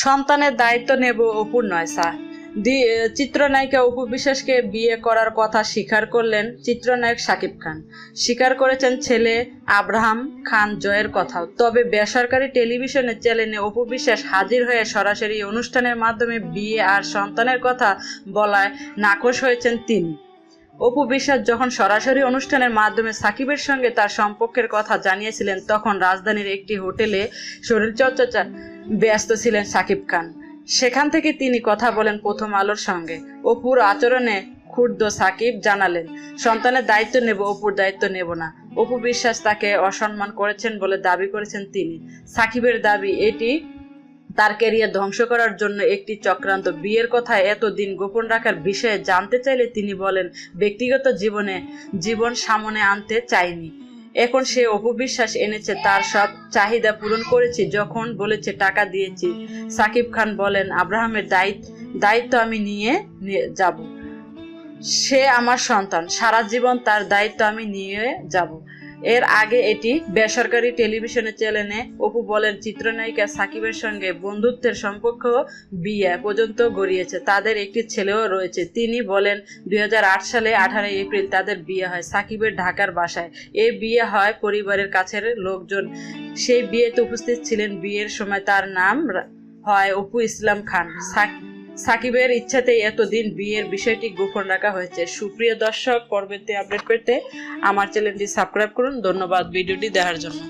সন্তানের দায়িত্ব নেব অপুর নয়, স্যার। চিত্রনায়িকা অপু বিশ্বাসকে বিয়ে করার কথা স্বীকার করলেন চিত্রনায়ক শাকিব খান। স্বীকার করেছেন ছেলে আব্রাহাম খান জয়ের কথাও তবে বেসরকারি টেলিভিশনের চ্যানেলে অপু বিশ্বাস হাজির হয়ে সরাসরি অনুষ্ঠানের মাধ্যমে বিয়ে আর সন্তানের কথা বলায় নাকশ হয়েছেন তিনি। অপু বিশ্বাস যখন সরাসরি অনুষ্ঠানের মাধ্যমে সাকিবের সঙ্গে তার সম্পর্কের কথা জানিয়েছিলেন, তখন রাজধানীর একটি হোটেলে শরীরচর্চা ব্যস্ত ছিলেন সাকিব খান। সেখান থেকে তিনি কথা বলেন প্রথম আলোর সঙ্গে অপুর আচরণে ক্ষুব্ধ সাকিব জানালেন, সন্তানের দায়িত্ব নেব, অপুর দায়িত্ব নেব না। অপু বিশ্বাস তাকে অসম্মান করেছেন বলে দাবি করেছেন তিনি। সাকিবের দাবি এটি, তার ক্যারিয়ার ধ্বংস করার জন্য একটি চক্রান্ত। বিয়ের কথা এতদিন গোপন রাখার বিষয়ে জানতে চাইলে তিনি বলেন, ব্যক্তিগত জীবনে, জীবন সামনে আনতে চাইনি। এখন সে অপবিশ্বাস এনেছে, তার সব চাহিদা পূরণ করেছি, যখন বলেছে টাকা দিয়েছি। সাকিব খান বলেন, আব্রাহামের দায়িত্ব দায়িত্ব আমি নিয়ে যাব। সে আমার সন্তান, সারা জীবন তার দায়িত্ব আমি নিয়ে যাব। এর আগে এটি বেসরকারি টেলিভিশনের চ্যানেলে অপু বলেন, চিত্রনায়িকা সাকিবের সঙ্গে বন্ধুত্বের সম্পর্ক বিয়ে পর্যন্ত গড়িয়েছে। তাদের একটি ছেলেও রয়েছে। তিনি বলেন, দুই হাজার আট সালে আঠারোই এপ্রিল তাদের বিয়ে হয় সাকিবের ঢাকার বাসায়। এ বিয়ে হয় পরিবারের কাছের লোকজন। সেই বিয়েতে উপস্থিত ছিলেন বিয়ের সময় তার নাম হয় অপু ইসলাম খান। সাকিবের ইচ্ছাতেই এতদিন বিয়ের বিষয়টি গোপন রাখা হয়েছে। সুপ্রিয় দর্শক পরবর্তী আপডেট পেতে আমার চ্যানেলটি সাবস্ক্রাইব করুন। ধন্যবাদ ভিডিওটি দেখার জন্য।